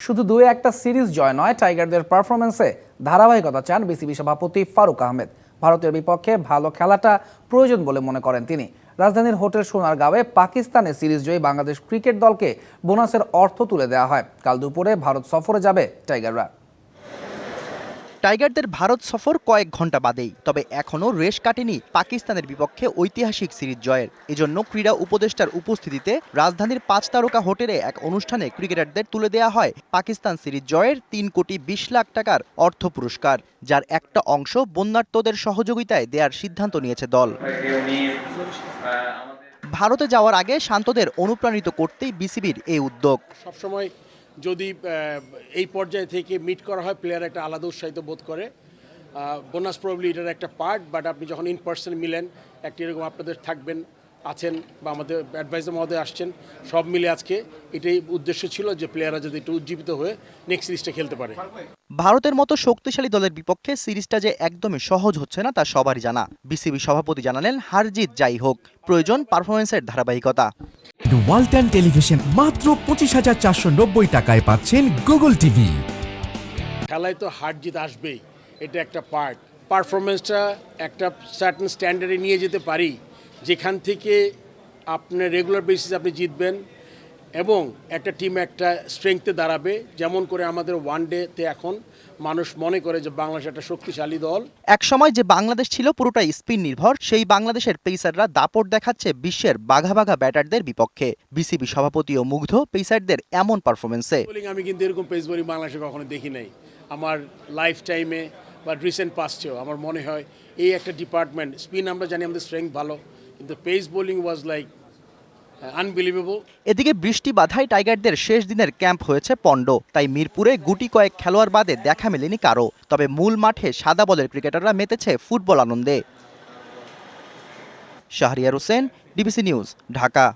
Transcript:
শুধু দুই একটা সিরিজ জয় নয়, টাইগারদের পারফরমেন্সে ধারাবাহিকতা চান বিসিবি সভাপতি ফারুক আহমেদ। ভারতের বিপক্ষে ভালো খেলাটা প্রয়োজন বলে মনে করেন তিনি। রাজধানীর হোটেল সোনারগাঁওয়ে পাকিস্তানে সিরিজ জয়ী বাংলাদেশ ক্রিকেট দলকে বোনাসের অর্থ তুলে দেওয়া হয়। কাল দুপুরে ভারত সফরে যাবে টাইগাররা। টাইগারদের ভারত সফর কয়েক ঘণ্টা বাদেই, তবে এখনও রেশ কাটেনি পাকিস্তানের বিপক্ষে ঐতিহাসিক সিরিজ জয়ের। এজন্য ক্রীড়া উপদেষ্টার উপস্থিতিতে রাজধানীর পাঁচ তারকা হোটেলে এক অনুষ্ঠানে ক্রিকেটারদের তুলে দেওয়া হয় পাকিস্তান সিরিজ জয়ের তিন কোটি বিশ লাখ টাকার অর্থ পুরস্কার, যার একটা অংশ বন্যার্তদের সহযোগিতায় দেওয়ার সিদ্ধান্ত নিয়েছে দল। ভারতে যাওয়ার আগে শান্তদের অনুপ্রাণিত করতেই বিসিবির এই উদ্যোগ। সবসময় যদি এই পর্যায়ে থেকে মিট করা হয় প্লেয়ার একটা আলাদা উৎসাহিত বোধ করে। বোনাস প্রবলি এটার একটা পার্ট বাট আপনি যখন ইন পার্সন মিলেন, একটা এরকম আপনাদের থাকবেন, আছেন, বা আমাদের অ্যাডভাইজার মহোদয় আসছেন, সব মিলে আজকে এটাই উদ্দেশ্য ছিল যে প্লেয়াররা যদি একটু উজ্জীবিত হয়ে নেক্সট সিরিজটা খেলতে পারে। ভারতের মতো শক্তিশালী দলের বিপক্ষে সিরিজটা যে একদমই সহজ হচ্ছে না, তা সবারই জানা। বিসিবি সভাপতি জানালেন হারজিত যাই হোক, প্রয়োজন পারফরমেন্সের ধারাবাহিকতা। ওয়ালটন টেলিভিশন মাত্র পঁচিশ হাজার চারশো নব্বই টাকায় পাচ্ছেন গুগল টিভি। খেলায় তো হার জিত আসবেই। এটা একটা পার্ট পারফরমেন্সটা একটা সার্টেন স্ট্যান্ডার্ডে নিয়ে যেতে পারি। যেখান থেকে আপনার রেগুলার বেসিস আপনি জিতবেন। এবং একটা টিম একটা স্ট্রেংথে দাঁড়াবে। যেমন করে আমাদের ওয়ান ডেতে এখন মানুষ মনে করে যে বাংলাদেশ একটা শক্তিশালী দল। এক সময় যে বাংলাদেশ ছিল পুরোটাই স্পিন নির্ভর সেই বাংলাদেশের পেসাররা দাপট দেখাচ্ছে বিশ্বের বাঘা বাঘা ব্যাটারদের বিপক্ষে। বিসিবি সভাপতিও মুগ্ধ পেসারদের এমন পারফরমেন্সে বোলিং আমি কিন্তু এরকম পেস বোলিং বাংলাদেশে কখনো দেখি নাই। আমার লাইফ টাইমে বা রিসেন্ট পাস্টেও আমার মনে হয় এই একটা ডিপার্টমেন্ট স্পিন আমরা জানি আমাদের স্ট্রেংথ ভালো কিন্তু pace bowling was like unbelievable এদিকে বৃষ্টি বাধায় টাইগারদের শেষ দিনের ক্যাম্প হয়েছে পণ্ড। তাই মিরপুরে গুটি কয়েক খেলোয়াড় বাদে দেখা মেলেনি কারও। তবে মূল মাঠে সাদা বলের ক্রিকেটাররা মেতেছে ফুটবল আনন্দে। Shahriar Hossain DBC news, Dhaka.